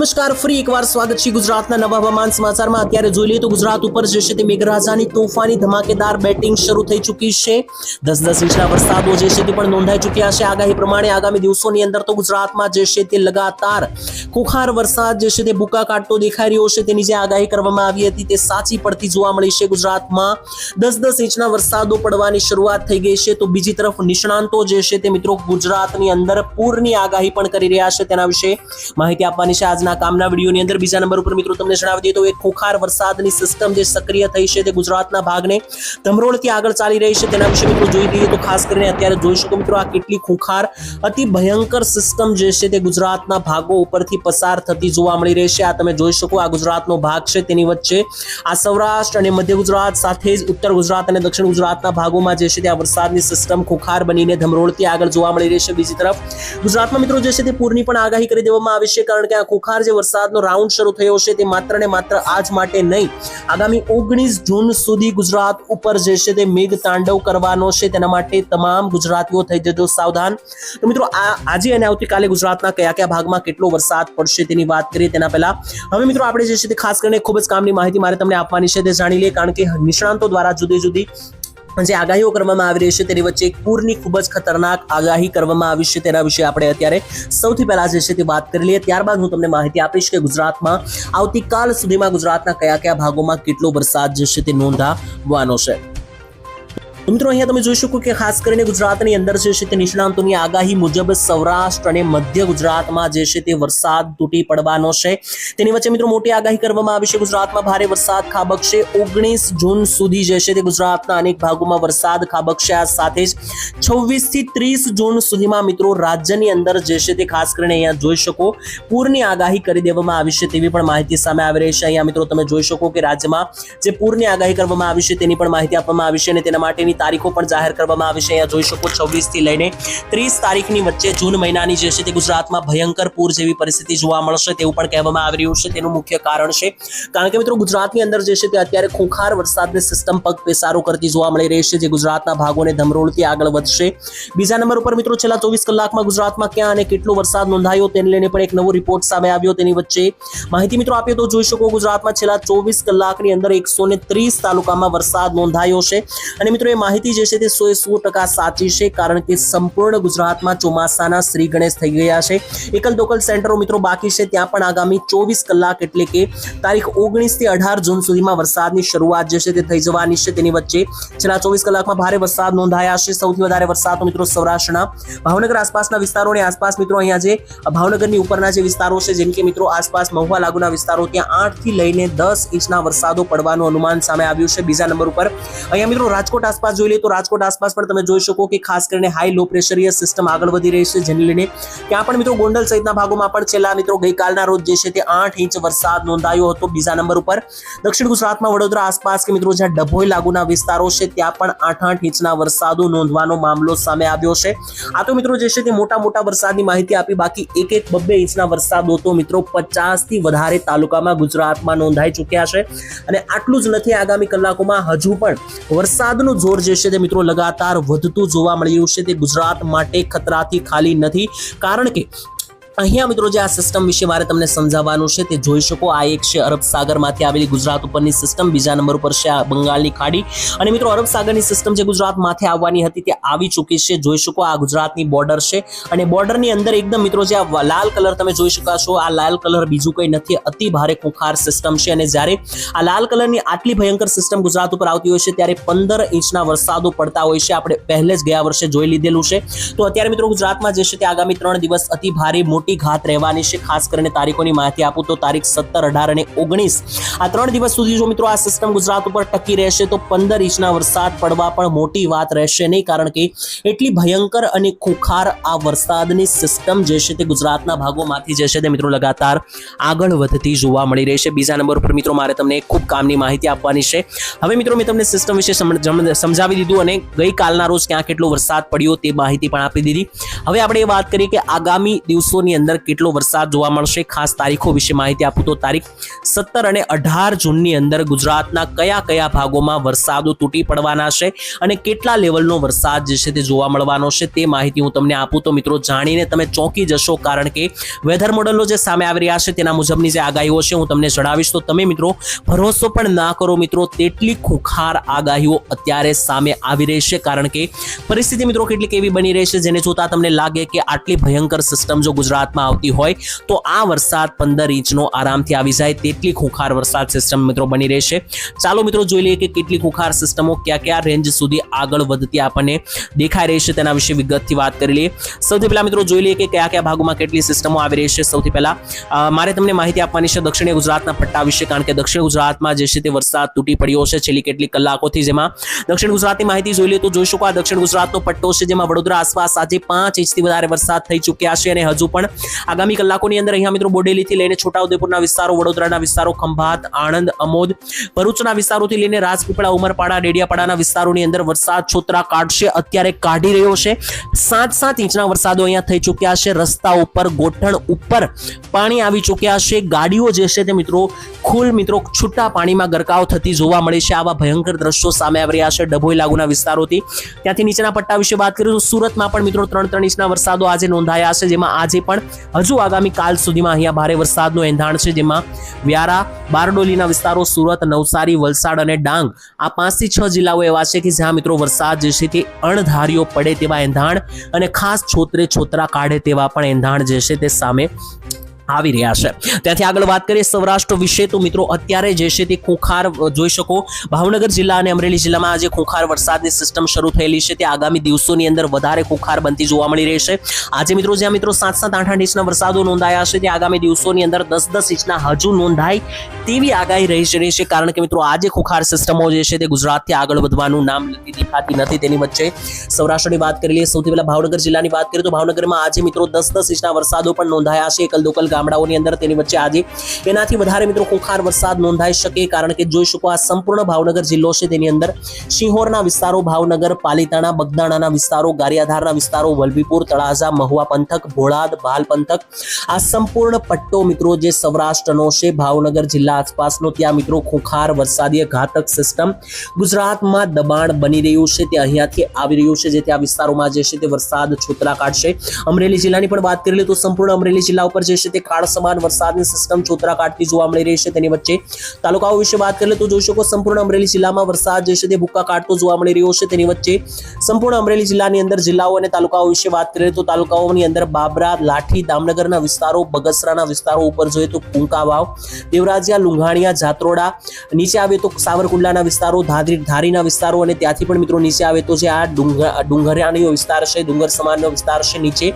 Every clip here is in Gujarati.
નમસ્કાર, ફરી એકવાર સ્વાગત છે ગુજરાતના નવા હવામાન સમાચારમાં. અત્યારે જોઈ લઈએ તો ગુજરાત ઉપર જે છે તે મેઘરાજાની તોફાની ધમાકેદાર બેટિંગ શરૂ થઈ ચૂકી છે. દસ દસ ઇંચના વરસાદો જે છે તે પણ નોંધાઈ ચૂક્યા છે. આગાહી પ્રમાણે આગામી દિવસોની અંદર તો ગુજરાતમાં જે છે તે લગાતાર ખોખાર વરસાદ જે છે તે બુકા કાઢતો દેખાઈ રહ્યો છે. તેની જે આગાહી કરવામાં આવી હતી તે સાચી પડતી જોવા મળી છે ગુજરાતમાં. દસ દસ ઇંચના વરસાદો પડવાની શરૂઆત થઈ ગઈ છે. તો બીજી તરફ નિષ્ણાંતો જે છે તે મિત્રો ગુજરાતની અંદર પૂરની આગાહી પણ કરી રહ્યા છે. તેના વિશે માહિતી આપવાની છે. આજના કામના વિડીયોની અંદર બીજા નંબર ઉપર મિત્રો તમને જણાવી દઈએ તો એક ખોખાર વરસાદની સિસ્ટમ જે સક્રિય થઈ છે તે ગુજરાતના ભાગને ધમરોળથી આગળ ચાલી રહી છે. તેના વિશે મિત્રો જોઈ લઈએ તો ખાસ કરીને અત્યારે જોઈ શકો મિત્રો આ કેટલી ખોખાર અતિ ભયંકર સિસ્ટમ જે છે તે ગુજરાતના ભાગો ઉપરથી પસાર થતી જોવા મળી રહી છે. આ તમે જોઈ શકો આ ગુજરાતનો ભાગ છે તેની વચ્ચે આ સૌરાષ્ટ્ર અને મધ્ય ગુજરાત સાથે જ ઉત્તર ગુજરાત અને દક્ષિણ ગુજરાતના ભાગોમાં જે છે તે આ વરસાદની સિસ્ટમ ખોખાર બનીને ધમરોળથી આગળ જોવા મળી રહી છે. બીજી તરફ ગુજરાતમાં મિત્રો જે છે તે પૂરની પણ આગાહી કરી દેવામાં આવી છે કારણ કે આ ખોખાર જે વરસાદનો રાઉન્ડ શરૂ થયો છે તે માત્ર ને માત્ર આજ માટે નહીં. આગામી ઓગણીસ જૂન સુધી ગુજરાત ઉપર જે છે તે મેઘ તાંડવ કરવાનો છે તેના માટે તમામ ગુજરાતીઓ થઈ જજો સાવધાન. તો મિત્રો, આ આજે અને આવતીકાલે ગુજરાતના કયા કયા ભાગમાં કેટલો વરસાદ પડશે તેની વાત કરીએ તેના પહેલા. હવે મિત્રો, આપણે જે છે તે ખાસ કરીને ખૂબ જ કામની માહિતી મારે તમને આપવાની છે તે જાણી લઈએ, કારણ કે નિષ્ણાંતો દ્વારા જુદી જુદી જે આગાહીઓ કરવામાં આવી રહી છે તેની વચ્ચે પૂરની ખૂબ જ ખતરનાક આગાહી કરવામાં આવી છે તેના વિશે આપણે અત્યારે સૌથી પહેલા જે છે તે વાત કરી લઈએ. ત્યારબાદ હું તમને માહિતી આપીશ કે ગુજરાતમાં આવતીકાલ સુધીમાં ગુજરાતના કયા કયા ભાગોમાં કેટલો વરસાદ જે છે તે નોંધાવાનો છે. તો મિત્રો, અહીંયા તમે જોઈ શકો કે ખાસ કરીને ગુજરાતની અંદર જે છે તે નિષ્ણાંતોની આગાહી મુજબ સૌરાષ્ટ્ર અને મધ્ય ગુજરાતમાં જે છે તે વરસાદ તૂટી પડવાનો છે. તેની વચ્ચે મિત્રો મોટી આગાહી કરવામાં આવી છે. ગુજરાતમાં ભારે વરસાદ ખાબકશે. ઓગણીસ જૂન સુધી જે છે તે ગુજરાતના અનેક ભાગોમાં વરસાદ ખાબકશે. આ સાથે જ છવ્વીસથી ત્રીસ જૂન સુધીમાં મિત્રો રાજ્યની અંદર જે છે તે ખાસ કરીને અહીંયા જોઈ શકો પૂરની આગાહી કરી દેવામાં આવી છે તેવી પણ માહિતી સામે આવી રહી છે. અહીંયા મિત્રો તમે જોઈ શકો કે રાજ્યમાં જે પૂરની આગાહી કરવામાં આવી છે તેની પણ માહિતી આપવામાં આવી છે અને તેના માટેની તારીખો પણ જાહેર કરવામાં આવી છે. અહીંયા જોઈ શકો છવ્વીસથી લઈને ત્રીસ તારીખની વચ્ચે જૂન મહિનાની જે છે તે ગુજરાતમાં ભયંકર પૂર જેવી પરિસ્થિતિ જોવા મળશે તેવું પણ કહેવામાં આવી રહ્યું છે. તેનું મુખ્ય કારણ છે. કારણ કે મિત્રો ગુજરાતની અંદર જે છે તે અત્યારે ખોખાર વરસાદની સિસ્ટમ પગ પેસારો કરતી જોવા મળી રહી છે, જે ગુજરાતના ભાગોને ધમરોળથી આગળ વધશે. બીજા નંબર ઉપર મિત્રો છેલ્લા ચોવીસ કલાકમાં ગુજરાતમાં ક્યાં અને કેટલો વરસાદ નોંધાયો તેને લઈને પણ એક નવો રિપોર્ટ સામે આવ્યો. તેની વચ્ચે માહિતી મિત્રો આપીએ તો જોઈ શકો ગુજરાતમાં છેલ્લા ચોવીસ કલાકની અંદર એકસો ને ત્રીસ તાલુકામાં વરસાદ નોંધાયો છે. અને મિત્રો એ માહિતી જે છે તે સો સો ટકા સાચી છે, કારણ કે સંપૂર્ણ ગુજરાતમાં ચોમાસાના શ્રી ગણેશ થઈ ગયા છે. એકલ દોકલ સેન્ટરો મિત્રો બાકી છે, ત્યાં પણ આગામી ચોવીસ કલાક એટલે કે તારીખ ઓગણીસથી અઢાર જૂન સુધીમાં વરસાદની શરૂઆત જે છે તે થઈ જવાની છે તેની વચ્ચે. છેલ્લા ચોવીસ કલાકમાં ભારે વરસાદ નોંધાયા છે. સૌથી વધારે વરસાદ મિત્રો સૌરાષ્ટ્રના ભાવનગર આસપાસના વિસ્તારોની આસપાસ મિત્રો અહીંયા જે ભાવનગરની ઉપરના જે વિસ્તારો છે, જેમ કે મિત્રો આસપાસ મહુવા લાગુના વિસ્તારો, ત્યાં આઠથી લઈને દસ ઇંચના વરસાદો પડવાનું અનુમાન સામે આવ્યું છે. બીજા નંબર ઉપર અહીંયા મિત્રો રાજકોટ આસપાસ જોઈ લઈએ તો રાજકોટ આસપાસ પણ તમે જોઈ શકો કે ખાસ કરીને હાઈ લો પ્રેશરીય સિસ્ટમ આગળ વધી રહી છે, જેને લઈને ત્યાં પણ મિત્રો ગોંડલ સહિતના ભાગોમાં પણ છેલ્લા મિત્રો ગઈકાલના રોજ જે છે તે આઠ ઇંચ વરસાદ નોંધાયો હતો બીજા નંબર ઉપર. દક્ષિણ ગુજરાતમાં વડોદરા આસપાસ કે મિત્રો જ્યાં ડભોઈ લાગુના વિસ્તારો છે, ત્યાં પણ આઠ આઠ ઇંચના વરસાદો નોંધવાનો મામલો સામે આવ્યો છે. આ તો મિત્રો જે છે તે મોટા મોટા વરસાદની માહિતી આપી, બાકી એક એક બબ્બે ઇંચના વરસાદો તો મિત્રો પચાસથી વધારે તાલુકામાં ગુજરાતમાં નોંધાઈ ચૂક્યા છે. અને આટલું જ નથી આગામી કલાકોમાં હજુ પણ વરસાદનું જોર જે છે તે મિત્રો લગાતાર વધતું જોવા મળી રહ્યું છે તે ગુજરાત માટે ખતરાથી ખાલી નથી. કારણ કે અહીંયા મિત્રો જે આ સિસ્ટમ વિશે મારે તમને સમજાવવાનું છે, તે જોઈ શકો. આ એક છે અરબ સાગરમાંથી આવેલી ગુજરાત ઉપરની સિસ્ટમ બીજા નંબર ઉપર છે આ બંગાળની ખાડી. અને મિત્રો અરબ સાગરની સિસ્ટમ જે ગુજરાતમાંથી આવવાની હતી, તે આવી ચૂકી છે. જોઈ શકો આ ગુજરાતની બોર્ડર છે. અને બોર્ડરની અંદર એકદમ મિત્રો જે આ લાલ કલર તમે જોઈ શકાશો, આ લાલ કલર બીજું કંઈ નથી. અતિ ભારે કુખાર સિસ્ટમ છે. અને જ્યારે આ લાલ કલરની આટલી ભયંકર સિસ્ટમ ગુજરાત ઉપર આવતી હોય છે, ત્યારે પંદર ઇંચના વરસાદો પડતા હોય છે. આપણે પહેલે જ ગયા વર્ષે જોઈ લીધેલું છે. તો અત્યારે મિત્રો ગુજરાતમાં જે છે, તે આગામી ત્રણ દિવસ અતિ ભારે મોટી ઘાત રહેવાની છે. ખાસ કરીને તારીખોની માહિતી આપું તો તારીખ સત્તર, અઢાર અને ઓગણીસ. આ ત્રણ દિવસ સુધી જો મિત્રો આ સિસ્ટમ ગુજરાત ઉપર ટકી રહેશે તો પંદર ઇંચના વરસાદ પડવા પણ મોટી વાત રહેશે નહીં. કારણ કે એટલી ભયંકર અને ખોખાર આ વરસાદની સિસ્ટમ જે છે તે ગુજરાતના ભાગોમાંથી જે છે તે મિત્રો લગાતાર આગળ વધતી જોવા મળી રહી છે. બીજા નંબર પર મિત્રો મારે તમને ખૂબ કામની માહિતી આપવાની છે. હવે મિત્રો મેં તમને સિસ્ટમ વિશે સમ- સમજાવી દીધું અને ગઈકાલના રોજ ક્યાં કેટલો વરસાદ પડ્યો તે માહિતી પણ આપી દીધી. હવે આપણે એ વાત કરીએ કે આગામી દિવસોની જૂનની અંદર કેટલો વરસાદ જોવા મળશે? ખાસ તારીખો વિશે માહિતી આપું તો તારીખ સત્તર અને અઢાર જૂનની અંદર ગુજરાતના કયા કયા ભાગોમાં વરસાદો તૂટી પડવાના છે અને કેટલા લેવલનો વરસાદ જે છે તે જોવા મળવાનો છે તે માહિતી હું તમને આપું તો મિત્રો જાણીને તમે ચોંકી જશો કારણ કે વેધર મોડલો જે સામે આવી રહ્યા છે તેના મુજબની જે આગાહીઓ છે હું તમને જણાવીશ. તો તમે મિત્રો ભરોસો પણ ના કરો મિત્રો, તેટલી ખુખાર આગાહીઓ અત્યારે સામે આવી રહી છે કારણ કે પરિસ્થિતિ મિત્રો કેટલીક એવી બની રહી છે જેને જોતા તમને લાગે કે આટલી ભયંકર સિસ્ટમ જો ગુજરાતમાં આવતી હોય તો આ વરસાદ પંદર ઇંચનો આરામથી આવી જાય. તેટલી ખુખાર વરસાદ સિસ્ટમ મિત્રો બની રહેશે. ચાલો મિત્રો જોઈ લઈએ કે કેટલી ખુખાર સિસ્ટમો કયા કયા રેન્જ સુધી આગળ વધતી આપણને દેખાઈ રહી છે તેના વિશે વિગતથી વાત કરી લઈએ. સૌથી પહેલા મિત્રો જોઈ લઈએ કે કયા કયા ભાગોમાં કેટલી સિસ્ટમો આવી રહી છે. સૌથી પહેલા મારે તમને માહિતી આપવાની છે દક્ષિણ ગુજરાતના પટ્ટા વિશે, કારણ કે દક્ષિણ ગુજરાતમાં જે છે તે વરસાદ તૂટી પડ્યો છે છેલ્લી કેટલીક કલાકોથી જેમાં. દક્ષિણ ગુજરાતની માહિતી જોઈ લઈએ તો જોઈ શકો આ દક્ષિણ ગુજરાતનો પટ્ટો છે જેમાં વડોદરા આસપાસ આજે પાંચ ઇંચથી વધારે વરસાદ થઈ ચૂક્યા છે અને હજુ પણ આગામી કલાકોની અંદર અહીંયા મિત્રો બોડેલીથી લઈને છોટાઉદેપુરના વિસ્તારો, વડોદરાના વિસ્તારો, ખંભાત, આણંદ, અમોદ, ભરૂચના વિસ્તારોથી લઈને રાજપીપળા, ઉમરપાડા, ડેડિયાપાડાના વિસ્તારોની અંદર વરસાદ છોતરા કાઢશે, અત્યારે કાઢી રહ્યો છે. સાત સાત ઇંચના વરસાદો અહીંયા થઈ ચૂક્યા છે. રસ્તા ઉપર, ગોઠણ ઉપર પાણી આવી ચૂક્યા છે. ગાડીઓ જે છે તે મિત્રો ખુલ મિત્રો છૂટા પાણીમાં ગરકાવ થતી જોવા મળી છે. આવા ભયંકર દ્રશ્યો સામે આવી રહ્યા છે ડભોઈ લાગુના વિસ્તારોથી. ત્યાંથી નીચેના પટ્ટા વિશે વાત કરીએ તો સુરતમાં પણ મિત્રો ત્રણ ત્રણ ઇંચના વરસાદો આજે નોંધાયા છે, જેમાં આજે પણ હજુ આગામી કાલ સુધીમાં અહીંયા ભારે વરસાદનું એંધાણ છે, જેમાં વ્યારા, બારડોલીના વિસ્તારો, સુરત, નવસારી, વલસાડ અને ડાંગ આ પાંચથી છ જિલ્લાઓ એવા છે કે જ્યાં મિત્રો વરસાદ જે છે તે અણધાર્યો પડે તેવા એંધાણ અને ખાસ છોતરે છોતરા કાઢે તેવા પણ એંધાણ જે છે તે સામે આવી રહ્યા છે. ત્યાંથી આગળ વાત કરીએ સૌરાષ્ટ્ર વિશે, તો મિત્રો અત્યારે જે છે તે ખોખાર જોઈ શકો. ભાવનગર જિલ્લા અને અમરેલી જિલ્લામાં આજે ખોખાર વરસાદની સિસ્ટમ શરૂ થયેલી છે. તે આગામી દિવસોની અંદર વધારે ખોખાર બનતી જોવા મળી રહી છે. આજે મિત્રો, જ્યાં મિત્રો સાત સાત આઠ આઠ ઇંચના વરસાદો નોંધાયા છે, તે આગામી દિવસોની અંદર દસ દસ ઇંચના હજુ નોંધાય તેવી આગાહી રહી રહી છે. કારણ કે મિત્રો આજે ખોખાર સિસ્ટમો જે છે તે ગુજરાતથી આગળ વધવાનું નામ લેતી દેખાતી નથી તેની વચ્ચે. સૌરાષ્ટ્રની વાત કરી લઈએ, સૌથી પહેલા ભાવનગર જિલ્લાની વાત કરીએ, તો ભાવનગરમાં આજે મિત્રો દસ દસ ઇંચના વરસાદો પણ નોંધાયા છે. એકલ દોકલ ગામડાઓની અંદર તેની વચ્ચે આજે એનાથી વધારે મિત્રો ખોખાર વરસાદ નોંધાઈ શકે, કારણ કે જોઈ શકો આ સંપૂર્ણ ભાવનગર જિલ્લો છે. તેની અંદર સિંહોરના વિસ્તારો, ભાવનગર, પાલીતાણા, બગદાણાના વિસ્તારો, ગારિયાધારના વિસ્તારો, વલભીપુર, તળાજા, મહુવા પંથક, ભોળાદ ભાલ પંથક. આ સંપૂર્ણ પટ્ટો મિત્રો જે સૌરાષ્ટ્રનો છે, ભાવનગર જિલ્લા આસપાસનો, ત્યાં મિત્રો ખોખાર વરસાદીય ઘાતક સિસ્ટમ ગુજરાતમાં દબાણ બની રહ્યું છે. તે અહીંયાથી આવી રહ્યું છે, જે ત્યાં વિસ્તારોમાં જે છે તે વરસાદ છોતરા કાઢશે અમરેલી જિલ્લાની પણ વાત કરી લે તો સંપૂર્ણ અમરેલી જિલ્લા ઉપર જે છે તે કાળ સમાન વરસાદની સિસ્ટમ છોતરા કાઢતી જોવા મળી રહી છે તેની વચ્ચે. તાલુકાઓ વિશે વાત કરીએ તો જોઈ શકો સંપૂર્ણ અમરેલી જિલ્લામાં વરસાદ જે છે તે ભૂક્કા કાઢતો જોવા મળી રહ્યો છે તેની વચ્ચે. સંપૂર્ણ અમરેલી જિલ્લાની અંદર જિલ્લાઓ અને તાલુકાઓ વિશે વાત કરીએ તો તાલુકાઓની અંદર બાબરા, લાઠી, દામનગરના વિસ્તારો, બગસરાના વિસ્તારો ઉપર જોઈએ તો કુંકાવાવ દેવરાજિયા, લુંઘાણિયા, જાત્રોડા, નીચે આવે તો સાવરકુંડલાના વિસ્તારો ધારી ધારીના વિસ્તારો અને ત્યાંથી પણ મિત્રો નીચે આવે તો જે આ ડુંગર ડુંગરિયાનો વિસ્તાર છે, ડુંગર સમાનનો વિસ્તાર છે નીચે.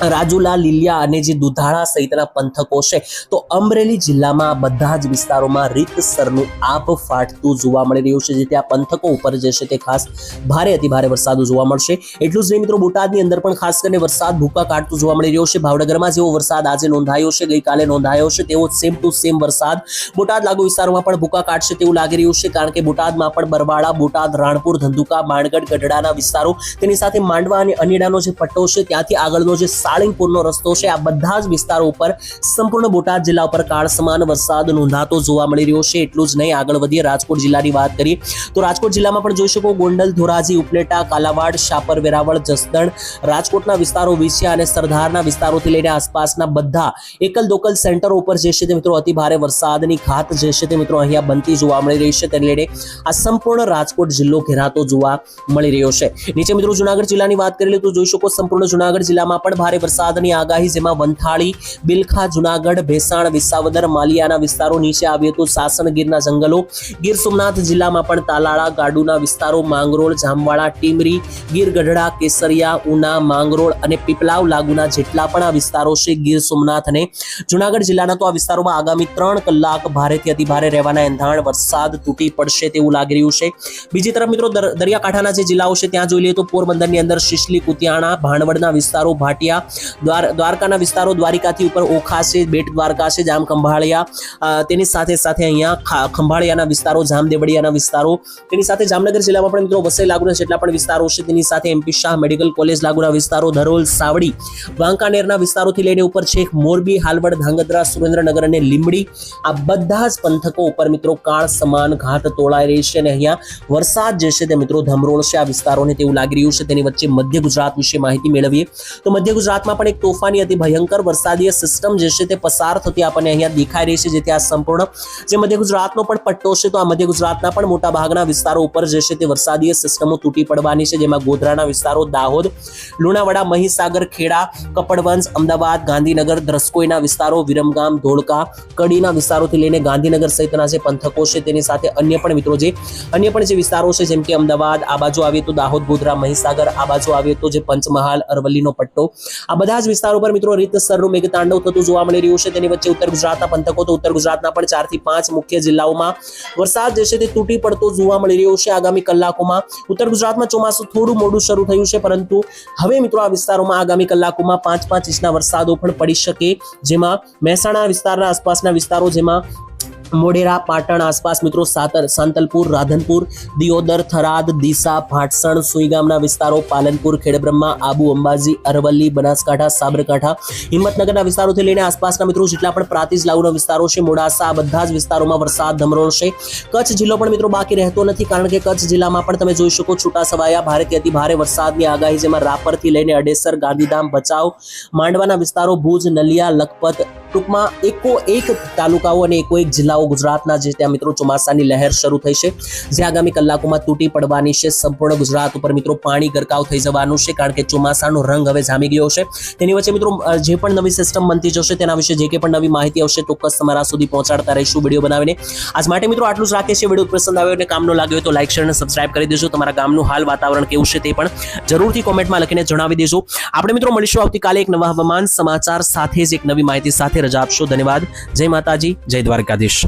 રાજુલા, લીલિયા અને જે દુધાળા સહિતના પંથકો છે, તો અમરેલી જિલ્લામાં બધા જ વિસ્તારોમાં રીતસરનું આભ ફાટતું જોવા મળી રહ્યું છે જે ત્યાં પંથકો ઉપર જે છે તે ખાસ ભારે અતિભારે વરસાદ જોવા મળશે. એટલું જ નહીં મિત્રો, બોટાદની અંદર પણ ખાસ કરીને વરસાદ ભૂકા કાઢતું જોવા મળી રહ્યો છે. ભાવનગરમાં જેવો વરસાદ આજે નોંધાયો છે, ગઈકાલે નોંધાયો છે, તેવો સેમ ટુ સેમ વરસાદ બોટાદ લાગુ વિસ્તારોમાં પણ ભૂકા કાઢશે તેવું લાગી રહ્યું છે, કારણ કે બોટાદમાં પણ બરવાડા બોટાદ, રાણપુર, ધંધુકા, માણગઢ, ગઢડાના વિસ્તારો તેની સાથે માંડવા અને અનીડાનો જે પટ્ટો છે, ત્યાંથી આગળનો જે સાળીંગપુરનો રસ્તો છે. આ બધા જ વિસ્તારો ઉપર સંપૂર્ણ બોટાદ જિલ્લા ઉપર કાળ સમાન વરસાદ નોંધાતો જોવા મળી રહ્યો છે. એટલું જ નહીં, આગળ વધીએ રાજકોટ જિલ્લાની વાત કરીએ તો રાજકોટ જિલ્લામાં પણ જોઈ શકો ગોંડલ, ધોરાજી, ઉપલેટા, કાલાવાડ, શાપર, વેરાવળ, જસદણ રાજકોટના વિસ્તારો વિછ્યા અને સરદારના વિસ્તારોથી લઈને આસપાસના બધા એકલ દોકલ સેન્ટરો ઉપર જે છે તે મિત્રો અતિ ભારે વરસાદની ઘાત જે છે તે મિત્રો અહીંયા બનતી જોવા મળી રહી છે. તેને લઈને આ સંપૂર્ણ રાજકોટ જિલ્લો ઘેરાતો જોવા મળી રહ્યો છે. નીચે મિત્રો જુનાગઢ જિલ્લાની વાત કરી લે તો જોઈ શકો સંપૂર્ણ જુનાગઢ જિલ્લામાં પણ ભારે વરસાદની આગાહી, જેમાં વંથાળી, બિલખા, જુનાગઢ, ભેસાણ, વિસાવદર, માલિયાના વિસ્તારો નીચે આવ્યું હતું. સાસણ ગીરના જંગલો, ગીર સોમનાથ જિલ્લામાં પણ તાલાળા, ગાડુના વિસ્તારો, માંગરોળ જામવાળા ટીમરી, ગીર ગઢડા, કેસરિયા, ઉના, માંગરોળ અને પીપલાવ લાગુના જેટલા પણ આ વિસ્તારો છે, ગીર સોમનાથ અને જુનાગઢ જિલ્લાના, તો આ વિસ્તારોમાં આગામી ત્રણ કલાક ભારેથી અતિભારે રહેવાના એંધાણ વરસાદ તૂટી પડશે તેવું લાગી રહ્યું છે. બીજી તરફ મિત્રો દર- દરિયાકાંઠાના જે જિલ્લાઓ છે, ત્યાં જોઈ લઈએ તો પોરબંદરની અંદર શિશલી, કુતિયાણા, ભાણવડના વિસ્તારો, ભાટિયા દ્વાર દ્વારકાના વિસ્તારો દ્વારિકાથી ઉપર ઓખા છે, બેટ દ્વારકા છે, જામ ખંભાળિયા તેની સાથે સાથે અહીંયા ખંભાળિયાના વિસ્તારો, જામદેવડિયાના વિસ્તારો, તેની સાથે જામનગર જિલ્લામાં પણ મિત્રો વસઈ લાગુના જેટલા પણ વિસ્તારો છે. તેની સાથે એમપી શાહ મેડિકલ કોલેજ લાગુના વિસ્તારો, ધરોલ, સાવડી, વાંકાનેરના વિસ્તારોથી લઈને ઉપર છેક મોરબી, હાલવડ, ધાંગધ્રા, સુરેન્દ્રનગર અને લીંબડી. આ બધા જ પંથકો ઉપર મિત્રો કાળ સમાન ઘાત તોળાઈ રહી છે અને અહીંયા વરસાદ જે છે તે મિત્રો ધમરોળ છે આ વિસ્તારોને તેવું લાગી રહ્યું છે. તેની વચ્ચે મધ્ય ગુજરાત વિશે માહિતી મેળવીએ તો મધ્ય ગુજરાતમાં પણ એક તોફાની અતિ ભયંકર વરસાદીય સિસ્ટમ જે છે તે પસાર થતી આપણને અહીંયા દેખાઈ રહી છે, જેથી આ સંપૂર્ણ જે મધ્ય ગુજરાતનો પણ પટ્ટો છે, તો આ મધ્ય ગુજરાતના પણ મોટા વિસ્તારો ઉપર જે છે તે વરસાદીય સિસ્ટમો તૂટી પડવાની છે, જેમાં ગોધરાના વિસ્તારો, દાહોદ, લુણાવાડા, મહીસાગર, ખેડા કપડવંશ અમદાવાદ, ગાંધીનગર દ્રસ્કોઈના વિસ્તારો, વિરમગામ, ધોળકા, કડીના વિસ્તારોથી લઈને ગાંધીનગર સહિતના જે પંથકો છે, તેની સાથે અન્ય પણ મિત્રો જે, અન્ય પણ જે વિસ્તારો છે, જેમ કે અમદાવાદ, આ બાજુ આવીએ તો દાહોદ, ગોધરા, મહીસાગર, આ બાજુ આવીએ તો જે પંચમહાલ, અરવલ્લીનો પટ્ટો આ બધા જ વિસ્તારો પર મિત્રો રીતસરનું મેઘતાંડવ થતું જોવા મળી રહ્યું છે. તેની વચ્ચે ઉત્તર ગુજરાતના પંથકો તો ઉત્તર ગુજરાતના પણ ચારથી પાંચ મુખ્ય જિલ્લાઓમાં વરસાદ જે છે તે તૂટી પડતો જોવા મળી રહ્યો છે આગામી કલાકોમાં. ઉત્તર ગુજરાતમાં ચોમાસું થોડું મોડું શરૂ થયું છે, પરંતુ હવે મિત્રો આ વિસ્તારોમાં આગામી કલાકોમાં પાંચ પાંચ ઇંચના વરસાદો પણ પડી શકે. જેમાં મહેસાણા વિસ્તારના આસપાસના વિસ્તારો જેમાં મોઢેરા, પાટણ આસપાસ મિત્રો સાતર, સાંતલપુર, રાધનપુર, દિયોદર, થરાદ દિશા ભાટસણ સુઈગામના વિસ્તારો, પાલનપુર, ખેડબ્રહ્મા, આબુ, અંબાજી, અરવલ્લી, બનાસકાંઠા, સાબરકાંઠા, હિંમતનગરના વિસ્તારોથી લઈને આસપાસના મિત્રો જેટલા પણ પ્રાતિજ લાગુના વિસ્તારો છે, મોડાસા, બધા જ વિસ્તારોમાં વરસાદ ધમરોળશે કચ્છ જિલ્લો પણ મિત્રો બાકી રહેતો નથી કારણ કે કચ્છ જિલ્લામાં પણ તમે જોઈ શકો છૂટા છવાયા ભારેથી અતિ ભારે વરસાદની આગાહી જેમાં રાપરથી લઈને અડેસર, ગાંધીધામ, ભચાઉ, માંડવાના વિસ્તારો, ભુજ, નલિયા, લખપત ટૂંકમાં એકો એક તાલુકાઓ અને એકો એક જિલ્લાઓ ગુજરાતના જે ત્યાં મિત્રો ચોમાસાની લહેર શરૂ થઈ છે. જે આગામી કલાકોમાં તૂટી પડવાની છે. સંપૂર્ણ ગુજરાત ઉપર મિત્રો પાણી ગરકાવ થઈ જવાનું છે, કારણ કે ચોમાસાનો રંગ હવે જામી ગયો છે. તેની વચ્ચે મિત્રો જે પણ નવી સિસ્ટમ બનતી જશે તેના વિશે જે કે પણ નવી માહિતી આવશે ચોક્કસ તમારા સુધી પહોંચાડતા રહીશું વીડિયો બનાવીને. આજ માટે મિત્રો આટલું જ રાખીએ છીએ વીડિયો પસંદ આવ્યો અને કામનો લાગ્યો તો લાઈક શેર અને સબસ્ક્રાઇબ કરી દેજો. તમારા ગામનું હાલ વાતાવરણ કેવું છે તે પણ જરૂરથી કોમેન્ટમાં લખીને જણાવી દેજો. આપણે મિત્રો મળીશું આવતીકાલે એક નવા હવામાન સમાચાર સાથે જ એક નવી માહિતી સાથે. રજા આપશો. ધન્યવાદ. જય માતાજી. જય દ્વારકાધીશ.